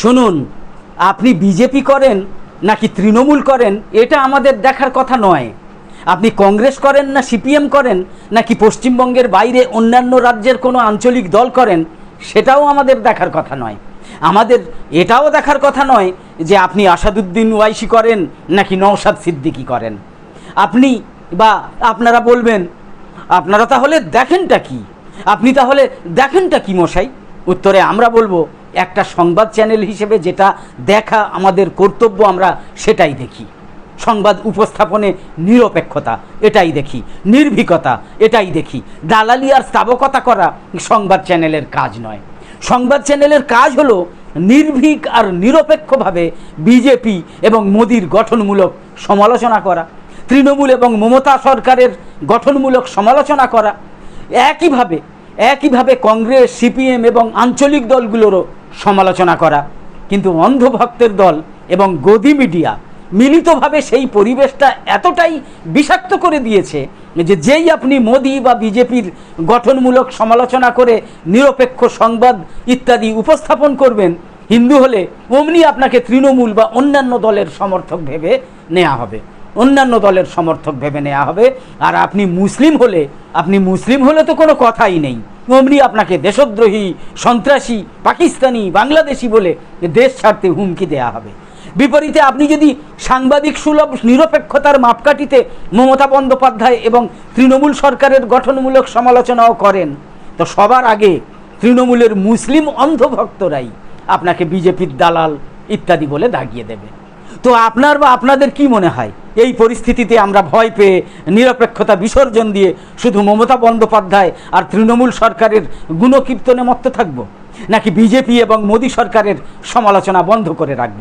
শুনুন, আপনি বিজেপি করেন নাকি তৃণমূল করেন, এটা আমাদের দেখার কথা নয়। আপনি কংগ্রেস করেন না সিপিএম করেন, নাকি পশ্চিমবঙ্গের বাইরে অন্যান্য রাজ্যের কোনো আঞ্চলিক দল করেন, সেটাও আমাদের দেখার কথা নয়। আমাদের এটাও দেখার কথা নয় যে আপনি আসাদুদ্দিন ওয়াইসি করেন নাকি নওশাদ সিদ্দিকি করেন। আপনি বা আপনারা বলবেন, আপনারা তাহলে দেখেনটা কি? আপনি তাহলে দেখেনটা কি মশাই? উত্তরে আমরা বলব একটা সংবাদ চ্যানেল হিসেবে যেটা দেখা আমাদের কর্তব্য, আমরা সেটাই দেখি। সংবাদ উপস্থাপনে নিরপেক্ষতা, এটাই দেখি। নির্ভীকতা, এটাই দেখি। দালালি আর স্থাবকতা করা সংবাদ চ্যানেলের কাজ নয়। সংবাদ চ্যানেলের কাজ হলো নির্ভীক আর নিরপেক্ষভাবে বিজেপি এবং মোদির গঠনমূলক সমালোচনা করা, তৃণমূল এবং মমতা সরকারের গঠনমূলক সমালোচনা করা। একইভাবে একইভাবে কংগ্রেস, সিপিএম এবং আঞ্চলিক দলগুলোরও সমালোচনা করা। কিন্তু অন্ধভক্তের দল এবং গদি মিডিয়া মিলিতভাবে সেই পরিবেশটা এতটাই বিষাক্ত করে দিয়েছে যে যেই আপনি মোদি বা বিজেপির গঠনমূলক সমালোচনা করে নিরপেক্ষ সংবাদ ইত্যাদি উপস্থাপন করবেন, হিন্দু হলে অমনি আপনাকে তৃণমূল বা অন্যান্য দলের সমর্থক ভেবে নেওয়া হবে। অন্যান্য দলের সমর্থক ভেবে নেওয়া হবে। আর আপনি মুসলিম হলে, আপনি মুসলিম হলে তো কোনো কথাই নেই। অমনি আপনাকে দেশদ্রোহী, সন্ত্রাসী, পাকিস্তানি, বাংলাদেশি বলে দেশ ছাড়তে হুমকি দেয়া হবে। বিপরীতে আপনি যদি সাংবাদিক সুলভ নিরপেক্ষতার মাপকাঠিতে মমতা বন্দ্যোপাধ্যায় এবং তৃণমূল সরকারের গঠনমূলক সমালোচনাও করেন, তো সবার আগে তৃণমূলের মুসলিম অন্ধভক্তরাই আপনাকে বিজেপির দালাল ইত্যাদি বলে দাগিয়ে দেবে। তো আপনার বা আপনাদের কি মনে হয়? এই পরিস্থিতিতে আমরা ভয় পেয়ে নিরপেক্ষতা বিসর্জন দিয়ে শুধু মমতা বন্দ্যোপাধ্যায় আর তৃণমূল সরকারের গুণকীর্তনে মত্ত থাকব? নাকি বিজেপি এবং মোদী সরকারের সমালোচনা বন্ধ করে রাখব?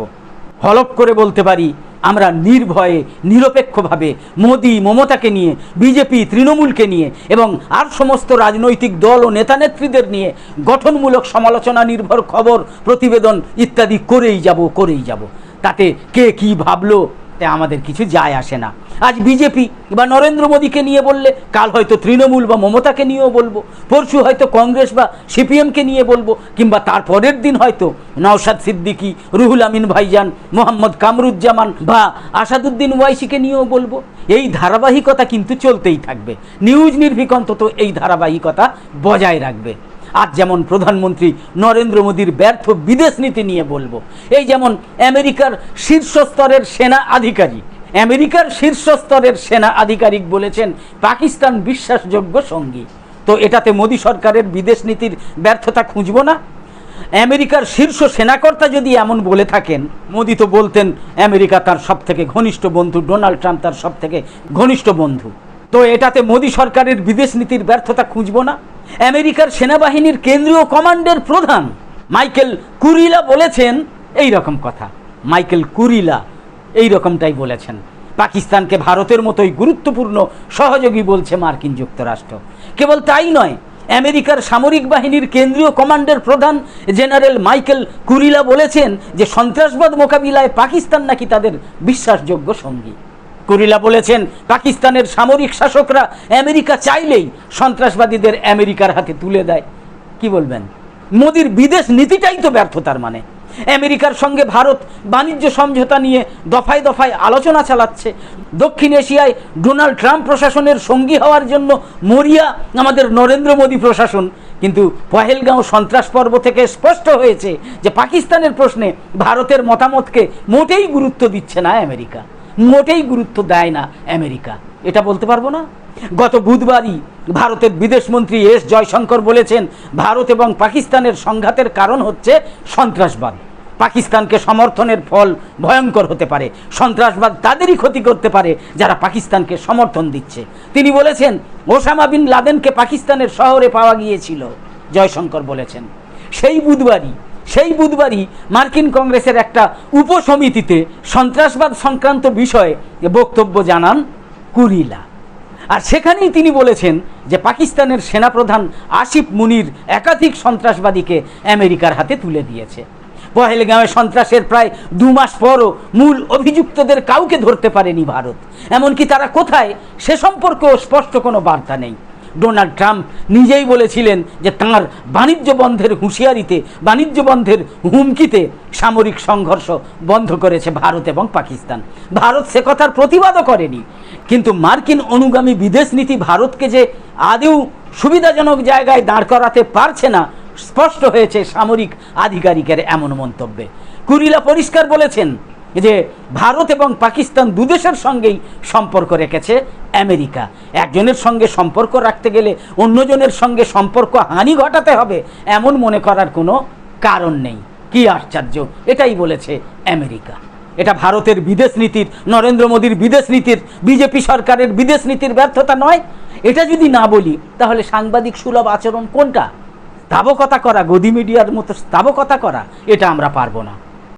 হলপ করে বলতে পারি, আমরা নির্ভয়ে, নিরপেক্ষভাবে মোদি, মমতাকে নিয়ে, বিজেপি, তৃণমূলকে নিয়ে এবং আর সমস্ত রাজনৈতিক দল ও নেতানেত্রীদের নিয়ে গঠনমূলক সমালোচনা, নির্ভর খবর, প্রতিবেদন ইত্যাদি করেই যাব করেই যাব। তাতে কে কি ভাবলো তে আমাদের কিছু যায় আসে না। আজ বিজেপি বা নরেন্দ্র মোদীকে নিয়ে বললে, কাল হয়তো তৃণমূল বা মমতাকে নিয়েও বলব, পরশু হয়তো কংগ্রেস বা সিপিএমকে নিয়ে বলব, কিংবা তার পরের দিন হয়তো নওশাদ সিদ্দিকী, রুহুল আমিন ভাইজান, মোহাম্মদ কামরুজ্জামান বা আসাদুদ্দিন ওয়াইসিকে নিয়েও বলব। এই ধারাবাহিকতা কিন্তু চলতেই থাকবে। নিউজ নির্ভীক অন্তত এই ধারাবাহিকতা বজায় রাখবে। আজ যেমন প্রধানমন্ত্রী নরেন্দ্র মোদীর ব্যর্থ বিদেশ নীতি নিয়ে বলব, এই যেমন আমেরিকার শীর্ষস্তরের সেনা আধিকারিক, আমেরিকার শীর্ষস্তরের সেনা আধিকারিক বলেছেন, পাকিস্তান বিশ্বাসযোগ্য সঙ্গী। তো এটাতে মোদী সরকারের বিদেশ নীতির ব্যর্থতা খুঁজব না? আমেরিকার শীর্ষ সেনাকর্তা যদি এমন বলে থাকেন, মোদি তো বলতেন আমেরিকা তার সব থেকে ঘনিষ্ঠ বন্ধু, ডোনাল্ড ট্রাম্প তার সব থেকে ঘনিষ্ঠ বন্ধু। তো এটাতে মোদী সরকারের বিদেশ নীতির ব্যর্থতা খুঁজব না? আমেরিকার সেনাবাহিনীর কেন্দ্রীয় কমান্ডের প্রধান মাইকেল কুরিলা বলেছেন এই রকম কথা। মাইকেল কুরিলা এই রকমটাই বলেছেন। পাকিস্তানকে ভারতের মতোই গুরুত্বপূর্ণ সহযোগী বলছে মার্কিন যুক্তরাষ্ট্র। কেবল তাই নয়, আমেরিকার সামরিক বাহিনীর কেন্দ্রীয় কমান্ডের প্রধান জেনারেল মাইকেল কুরিলা বলেছেন যে সন্ত্রাসবাদ মোকাবিলায় পাকিস্তান নাকি তাদের বিশ্বাসযোগ্য সঙ্গী। কুরিলা বলেছেন, পাকিস্তানের সামরিক শাসকরা আমেরিকা চাইলেই সন্ত্রাসবাদীদের আমেরিকার হাতে তুলে দেয়। কি বলবেন? মোদির বিদেশ নীতিটাই তো ব্যর্থতার মানে। আমেরিকার সঙ্গে ভারত বাণিজ্য সমঝোতা নিয়ে দফায় দফায় আলোচনা চালাচ্ছে। দক্ষিণ এশিয়ায় ডোনাল্ড ট্রাম্প প্রশাসনের সঙ্গী হওয়ার জন্য মরিয়া আমাদের নরেন্দ্র মোদী প্রশাসন। কিন্তু পহেলগাঁও সন্ত্রাস পর্ব থেকে স্পষ্ট হয়েছে যে পাকিস্তানের প্রশ্নে ভারতের মতামতকে মোটেই গুরুত্ব দিচ্ছে না আমেরিকা। মোটেই গুরুত্ব দেয় না আমেরিকা। এটা বলতে পারব না? গত বুধবারই ভারতের বিদেশমন্ত্রী এস জয়শঙ্কর বলেছেন, ভারত এবং পাকিস্তানের সংঘাতের কারণ হচ্ছে সন্ত্রাসবাদ। পাকিস্তানকে সমর্থনের ফল ভয়ঙ্কর হতে পারে। সন্ত্রাসবাদ তাদেরই ক্ষতি করতে পারে যারা পাকিস্তানকে সমর্থন দিচ্ছে। তিনি বলেছেন, ওসামা বিন লাদেনকে পাকিস্তানের শহরে পাওয়া গিয়েছিল, জয়শঙ্কর বলেছেন। সেই বুধবারই সেই বুধবারই মার্কিন কংগ্রেসের একটা উপসমিতিতে সন্ত্রাসবাদ সংক্রান্ত বিষয়ে বক্তব্য জানান কুরিলা। আর সেখানেই তিনি বলেছেন যে পাকিস্তানের সেনাপ্রধান আসিফ মুনির একাধিক সন্ত্রাসবাদীকে আমেরিকার হাতে তুলে দিয়েছে। পহেলগাঁওয়ে সন্ত্রাসের প্রায় দু মাস পরও মূল অভিযুক্তদের কাউকে ধরতে পারেনি ভারত। এমনকি তারা কোথায় সে সম্পর্কেও স্পষ্ট কোনো বার্তা নেই। ডোনাল্ড ট্রাম্প নিজেই বলেছিলেন যে তাঁর বাণিজ্য বন্ধের হুঁশিয়ারিতে, বাণিজ্য বন্ধের হুমকিতে সামরিক সংঘর্ষ বন্ধ করেছে ভারত এবং পাকিস্তান। ভারত সে কথার প্রতিবাদও করেনি। কিন্তু মার্কিন অনুগামী বিদেশ নীতি ভারতকে যে আদেও সুবিধাজনক জায়গায় দাঁড় করাতে পারছে না, স্পষ্ট হয়েছে সামরিক আধিকারিকের এমন মন্তব্যে। কুরিলা পরিষ্কার বলেছেন যে ভারত এবং পাকিস্তান দুদেশের সঙ্গেই সম্পর্ক রেখেছে আমেরিকা। একজনের সঙ্গে সম্পর্ক রাখতে গেলে অন্যজনের সঙ্গে সম্পর্ক হানি ঘটাতে হবে এমন মনে করার কোনো কারণ নেই। কি আশ্চর্য, এটাই বলেছে আমেরিকা। এটা ভারতের বিদেশ নীতির, নরেন্দ্র মোদীর বিদেশ নীতির, বিজেপি সরকারের বিদেশ নীতির ব্যর্থতা নয়। এটা যদি না বলি, তাহলে সাংবাদিক সুলভ আচরণ কোনটা? স্থাবকতা করা, গদি মিডিয়ার মতো স্থাবকতা করা, এটা আমরা পারব না।